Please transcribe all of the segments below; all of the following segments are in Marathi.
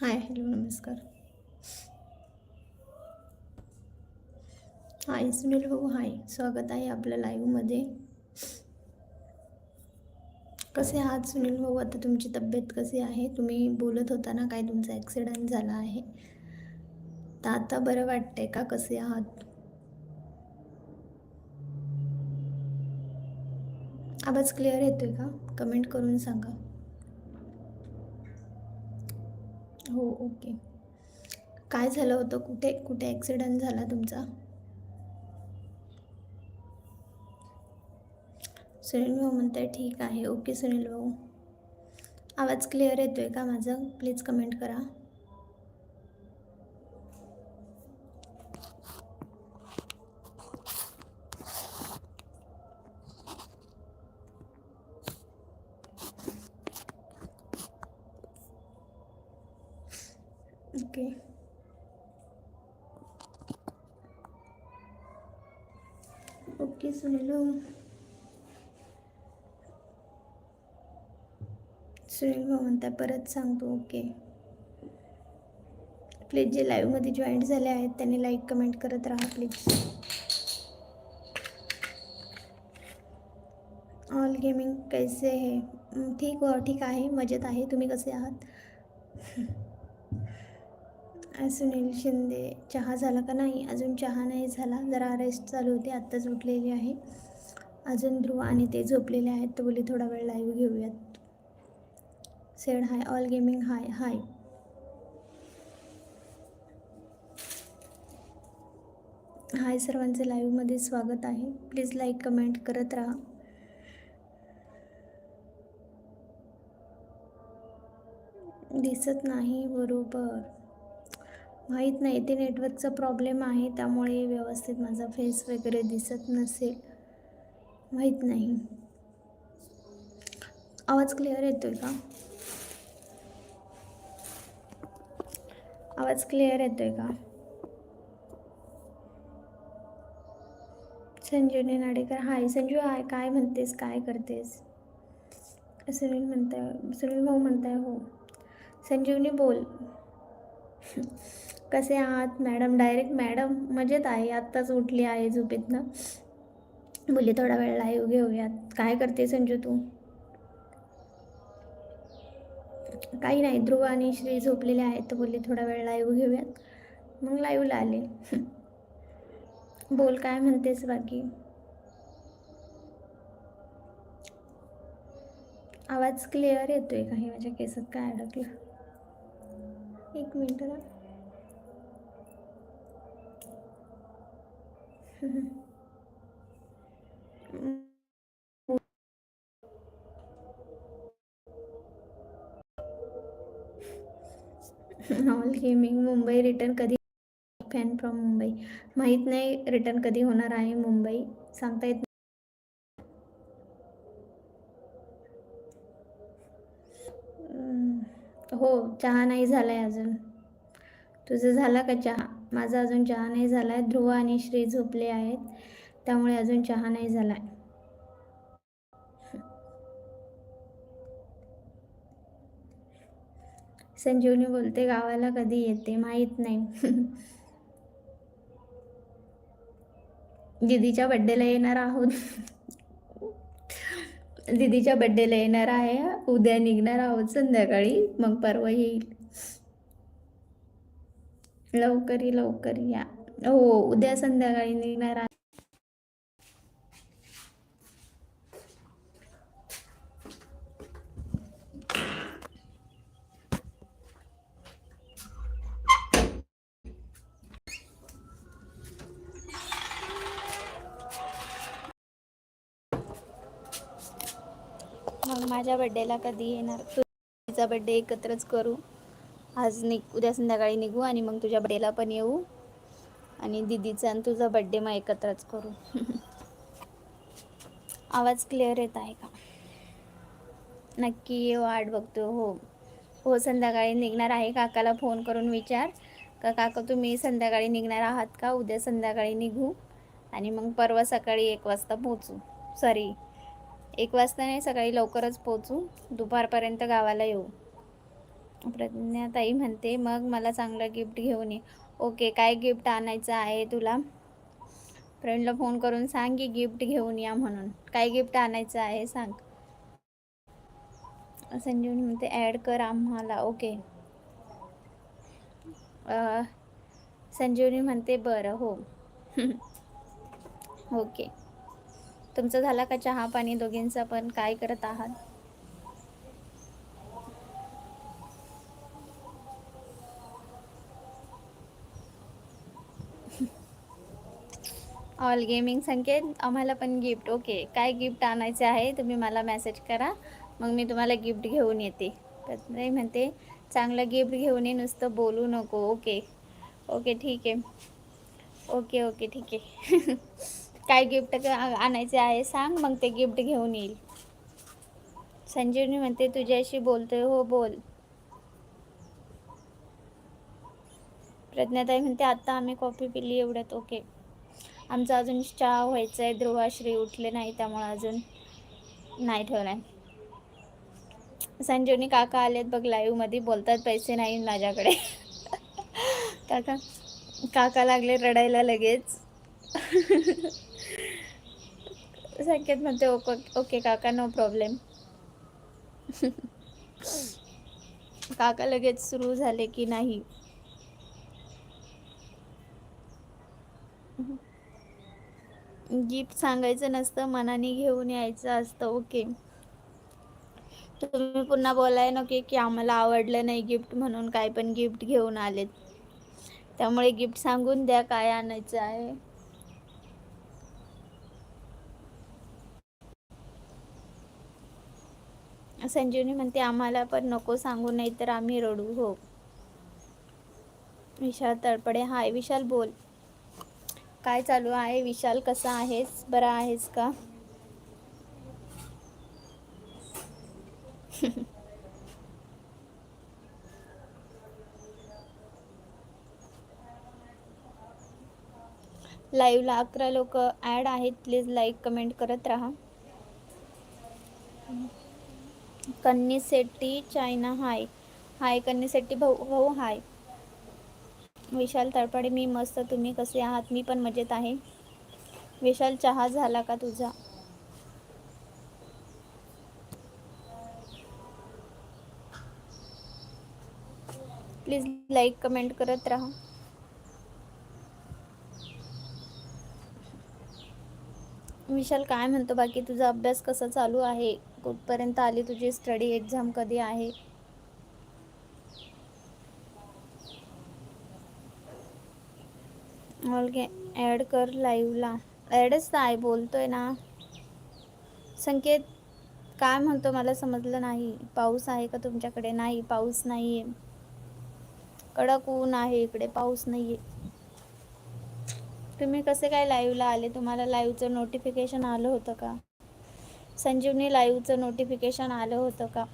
हाय हॅलो नमस्कार. हाय सुनील भाऊ हाय. स्वागत आहे आपल्या लाईव्हमध्ये कसे आहात सुनील भाऊ? आता तुमची तब्येत कशी आहे? तुम्ही बोलत होता ना काय तुमचा ॲक्सिडेंट झाला आहे. तर आता बरं वाटतंय का? कसे आहात? आवाज क्लिअर येतोय का? कमेंट करून सांगा. हो ओके. काय झालं होतं? कुठे कुठे ॲक्सिडंट झाला तुमचा? सुनील भाऊ म्हणताय ठीक आहे. ओके सुनील भाऊ. आवाज क्लिअर येतो आहे का माझा? प्लीज कमेंट करा. ओके ओके सुनील सुनील भाऊ म्हणता परत सांगतो ओके प्लीज जे लाईव्हमध्ये जॉईंट झाले आहेत त्यांनी लाईक कमेंट करत राहा प्लीज ऑल गेमिंग कैसे हे? ठीक हो, ठीक आहे मजेत आहे तुम्ही कसे आहात? सुनील शिंदे चहा झाला का नाही? अजून चहा नाही झाला. जरा रेस्ट चालू होती. आत्ताच उठलेली आहे. अजून ध्रुव आणि ते झोपलेले आहेत. तर बोली थोडा वेळ लाईव्ह घेऊयात. Said hi all gaming hi hi hi सर्वांचे लाईव्हमध्ये स्वागत आहे. प्लीज लाईक कमेंट करत राहा. दिसत नाही. बरोबर. माहीत नाही. ते नेटवर्कचा प्रॉब्लेम आहे त्यामुळे व्यवस्थित माझा फेस वगैरे दिसत नसेल. माहीत नाही. आवाज क्लिअर येतोय का? आवाज क्लिअर येतोय का? संजीवनी नाडेकर हाय. संजू हाय. काय म्हणतेस? काय करतेस? सुनील म्हणताय सुनील भाऊ म्हणताय हो. संजीवनी बोल. कसे आहात? मॅडम डायरेक्ट मॅडम मजेत आहे. आत्ताच उठली आहे झोपेतनं. बोलली थोडा वेळ लाईव्ह घेऊयात. काय करते संजू तू? काही नाही ध्रुव आणि श्री झोपलेले आहेत. तर बोलले थोडा वेळ लाईव्ह घेऊयात. मग लाईव्हला आले. बोल काय म्हणतेस बाकी? आवाज क्लिअर येतोय काही माझ्या केसात काय अडकलं? एक minute all gaming Mumbai return कधी फॅन फ्रॉम मुंबई? माहीत नाही रिटर्न कधी होणार आहे मुंबई. सांगता येत हो चहा नाही झाला आहे अजून. तुझं झाला का चहा? माझा अजून चहा नाही झाला आहे ध्रुव आणि श्री झोपले आहेत. त्यामुळे अजून चहा नाही झाला आहे संजीवनी बोलते गावाला कधी येते माहीत नाही. दिदीच्या बड्डेला येणार आहोत. दीदीच्या बड्डेला येणार आहे. उद्या निघणार आहोत संध्याकाळी. मग परवा येईल. लवकर लवकर या. हो उद्या संध्याकाळी निघणार मग माझ्या बड्डेला कधी येणार? तुझा बड्डे एकत्रच करू. आज निघ उद्या संध्याकाळी निघू आणि मग तुझ्या बड्डेला पण येऊ. आणि दिदीचा आणि तुझा बड्डे मग एकत्रच करू. आवाज क्लिअर येत आहे का? नक्की वाट बघतो. हो. हो संध्याकाळी निघणार आहे. काकाला फोन करून विचार. का काका तुम्ही संध्याकाळी निघणार आहात का? उद्या संध्याकाळी निघू. आणि मग परवा सकाळी एक वाजता पोचू सॉरी एक वाजता नाही सकाळी लवकरच पोचू दुपारपर्यंत गावाला येऊ. प्रज्ञाताई म्हणते मग मला चांगलं गिफ्ट घेऊन ये. ओके काय गिफ्ट आणायचं आहे तुला? फ्रेंडला फोन करून सांग की गिफ्ट घेऊन या म्हणून. काय गिफ्ट आणायचं आहे सांग. संजीवनी म्हणते ॲड कर आम्हाला. ओके संजीवनी म्हणते बरं हो. ओके तुमचं झाला का चहा पाणी दोघींचा पण? काय करत आहात? ऑल गेमिंग संकेत आम्हाला पण गिफ्ट ओके काय गिफ्ट आणायचे आहे तुम्ही मला मेसेज करा. मग मी तुम्हाला गिफ्ट घेऊन येते. तर म्हणते चांगलं गिफ्ट घेऊन ये नुसतं बोलू नको. ओके ओके ठीक आहे. ओके ओके ठीक आहे. काय गिफ्ट आणायचे आहे सांग मग ते गिफ्ट घेऊन येईल. संजीवनी म्हणते तुझ्याशी बोलतोय हो बोल. प्रज्ञाताई म्हणते आत्ता आम्ही कॉफी पिली एवढ्यात. ओके आमचा अजून चहा व्हायचा आहे ध्रुवाश्री उठले नाही त्यामुळे अजून नाही ठेवलाय. संजीवनी काका आलेत बघ लाईव्हमध्ये बोलतात पैसे नाही माझ्याकडे. काका काका लागले रडायला लगेच. संकेत म्हणते ओके ओके काका नो प्रॉब्लेम काका लगेच सुरू झाले की नाही. गिफ्ट सांगायचं नसतं मनाने घेऊन यायचं असतं ओके तुम्ही पुन्हा बोलाय नको की आम्हाला आवडलं नाही गिफ्ट म्हणून काय पण गिफ्ट घेऊन आलेत. त्यामुळे गिफ्ट सांगून द्या काय आणायचं आहे. संजीवनी म्हणते आम्हाला पण नको सांगू नाही तर आम्ही रडू हो. विशाल तळपडे हाय विशाल बोल. काय चालू आहे? विशाल कसा आहेस? बरा आहेस का? लाईव्हला अकरा लोक ॲड आहेत. प्लीज लाईक कमेंट करत राहा. कन्नी शेट्टी चायना हाय. हाय कन्नी शेट्टी भाऊ भाऊ हाय. विशाल तळपडे मी मस्त तुम्ही कसे आहात? मी पण मजेत आहे. विशाल चहा झाला का तुझा? प्लीज लाईक कमेंट करत राहा. विशाल काय म्हणतो? बाकी तुझा अभ्यास कसा चालू आहे? कुठपर्यंत आली तुझी स्टडी एक्झाम? कधी आहे? ऑलगे ॲड कर लाईव्हला ॲडच आहे बोलतोय ना. संकेत काय म्हणतो मला समजलं नाही. पाऊस आहे का तुमच्याकडे? नाही पाऊस नाही आहे कडक ऊन आहे इकडे पाऊस नाही आहे तुम्ही कसे काय लाईव्हला आले? तुम्हाला लाईव्हचं नोटिफिकेशन आलं होतं का? संजीवनी लाईव्हचं नोटिफिकेशन आलं होतं का?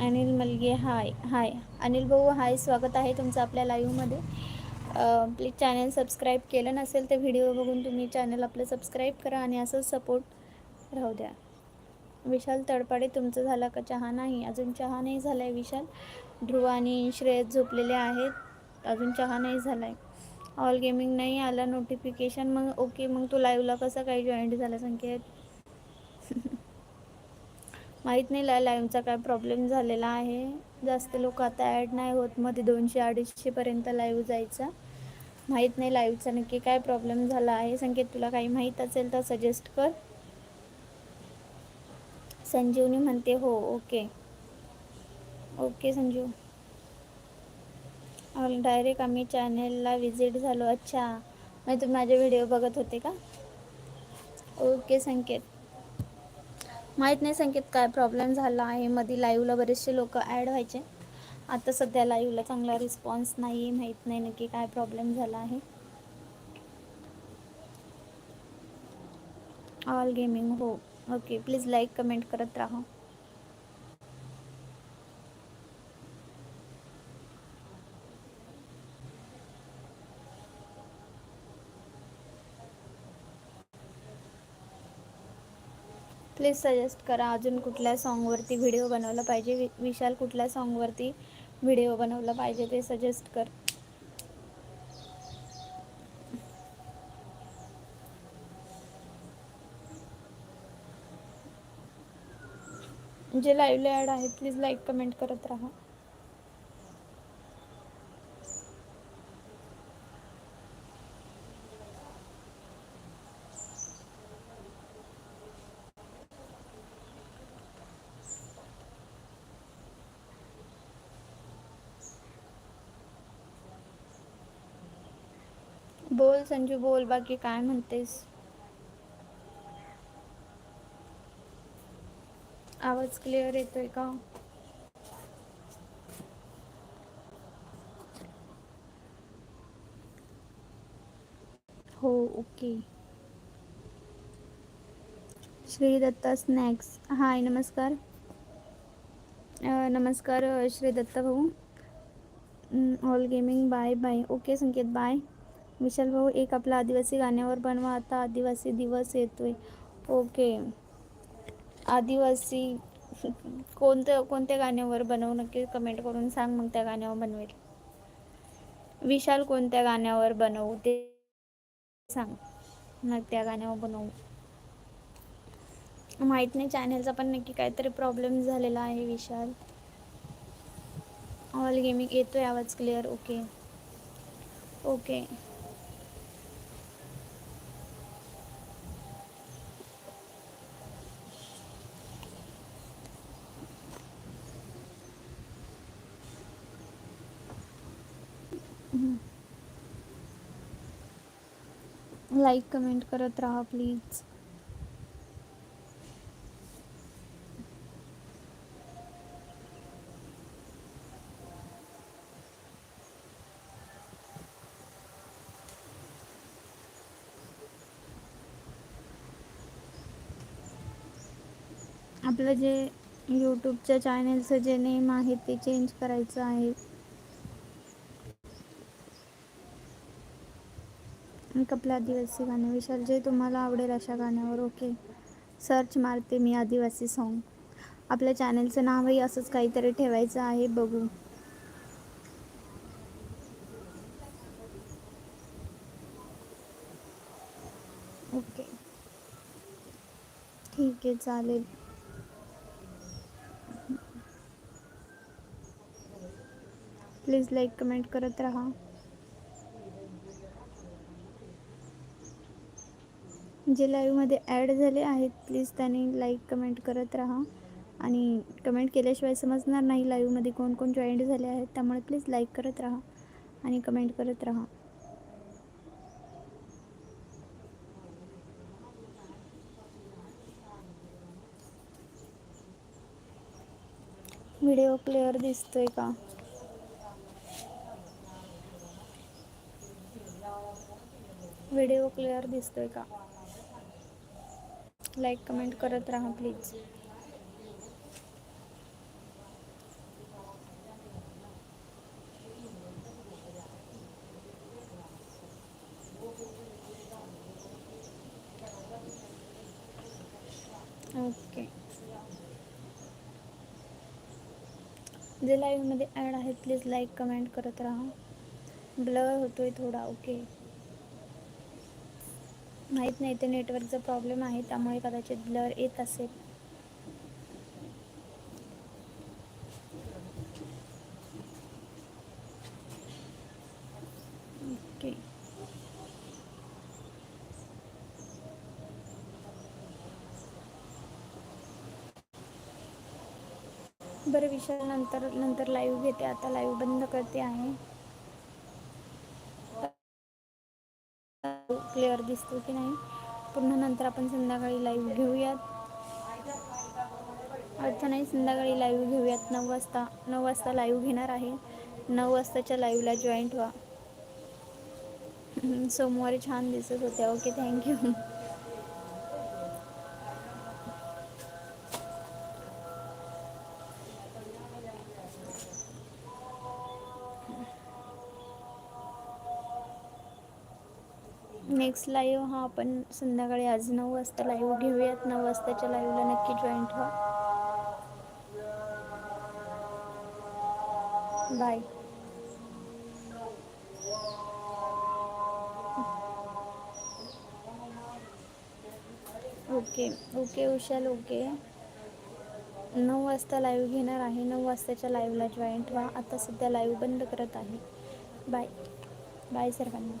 अनिल मलगे हाय हाय अनिल भाऊ हाय स्वागत आहे तुमचं आपल्या लाईव्हमध्ये प्लीज चॅनल सबस्क्राईब केलं नसेल तर व्हिडिओ बघून तुम्ही चॅनल आपलं सबस्क्राईब करा आणि असंच सपोर्ट राहू द्या. विशाल तडपाडे तुमचं झाला का चहा नाही? अजून चहा नाही झाला आहे विशाल. ध्रुव आणि श्रेयस झोपलेले आहेत. अजून चहा नाही झाला आहे ऑल गेमिंग नाही आला नोटिफिकेशन मग ओके मग तू लाईव्हला कसं काही जॉईंट झाला संकेत? माहीत नाही लाईव्हचा काय प्रॉब्लेम झालेला आहे. जास्त लोक आता ॲड नाही होत. मध्ये दोनशे अडीचशेपर्यंत लाईव्ह जायचा. माहीत नाही लाईव्हचा नक्की काय प्रॉब्लेम झाला आहे. संकेत तुला काही माहीत असेल तर सजेस्ट कर. संजीवनी म्हणते हो ओके ओके संजीव. डायरेक्ट आम्ही चॅनेलला विजिट झालो. अच्छा. म्हणजे तुम्ही माझे व्हिडिओ बघत होते का? ओके संकेत. माहीत नाही संकेत काय प्रॉब्लेम झाला आहे. मध्ये लाईव्हला बरेचसे लोक ॲड व्हायचे. आता सध्या लाईव्हला चांगला रिस्पॉन्स नाही आहे माहीत नाही नक्की काय प्रॉब्लेम झाला आहे. ऑल गेमिंग हो. ओके प्लीज लाईक कमेंट करत राहा. प्लीज सजेस्ट करा. अजून कुठल्या सॉन्गवरती व्हिडिओ बनवला पाहिजे? वि विशाल कुठल्या सॉन्गवरती व्हिडिओ बनवला पाहिजे ते सजेस्ट कर. जे लाईव्हला ॲड आहे प्लीज लाईक कमेंट करत राहा. बोल संजू बोल बाकी काय म्हणतेस? आवाज क्लिअर येतोय का? हो okay. Shri Datta snacks hi नमस्कार. नमस्कार श्री दत्ता भाऊ all gaming bye bye okay Sanket bye Vishal भाऊ एक आपला आदिवासी गाण्यावर बनवा. आता आदिवासी दिवस येतोय. ओके. आदिवासी कोणत्या कोणत्या गाण्यावर बनवू? नक्की कमेंट करून सांग मग त्या गाण्यावर बनवेल. विशाल कोणत्या गाण्यावर बनवू? ते सांग. मग त्या गाण्यावर बनवू. माहीत नाही चॅनलचा पण नक्की काहीतरी प्रॉब्लेम झालेला आहे विशाल. ऑल गेमिंग येतोय आवाज clear okay okay like comment करत राहा प्लीज. आपलं जे यूट्यूबच्या चॅनेलचं जे नेम आहे ते चेंज करायचं आहे. एक आदिवासी गाणे. विशाल जे तुम्हाला आवडेल अशा गाण्यावर ओके. सर्च मारते मी आदिवासी सॉन्ग आपल्या चॅनलचं नावही असंच काहीतरी ठेवायचं आहे बघू. ओके. ठीक आहे चालेल. प्लीज लाईक कमेंट करत राहा. जे लाईव्हमध्ये ॲड झाले आहेत प्लीज त्यांनी लाईक कमेंट करत राहा. आणि कमेंट केल्याशिवाय समजणार नाही लाईव्हमध्ये कोण कोण जॉईंट झाले आहेत त्यामुळे प्लीज लाईक करत राहा आणि कमेंट करत राहा. व्हिडिओ क्लिअर दिसतोय का? व्हिडिओ क्लिअर दिसतोय का? लाईक कमेंट करत राहा प्लीज़ ओके जे लाईव्हमध्ये ॲड आहेत प्लीज़ लाईक कमेंट करत राहा. ब्लर होतोय थोडा ओके माहीत नाही ते नेटवर्कचा प्रॉब्लेम आहे त्यामुळे कदाचित ब्लर येत असेल. ओके बरं विशाल नंतर नंतर लाईव्ह घेते. आता लाईव्ह बंद करते आहे. क्लिअर दिसतो की नाही. पुन्हा नंतर आपण संध्याकाळी लाईव्ह घेऊयात. अर्थ नाही संध्याकाळी लाईव्ह घेऊयात. नऊ वाजता नऊ वाजता लाईव्ह घेणार आहे. नऊ वाजताच्या लाईव्हला जॉईंट व्हा. सोमवारी छान दिसत होत्या ओके थँक्यू नेक्स्ट लाईव्ह हा आपण संध्याकाळी आज नऊ वाजता लाईव्ह घेऊयात. नऊ वाजताच्या लाईव्हला नक्की जॉईंट व्हा bye okay okay Ushal okay नऊ वाजता लाईव्ह घेणार आहे. नऊ वाजताच्या लाईव्हला जॉईंट व्हा आता सध्या लाईव्ह बंद करत आहे. बाय बाय सर्वांना.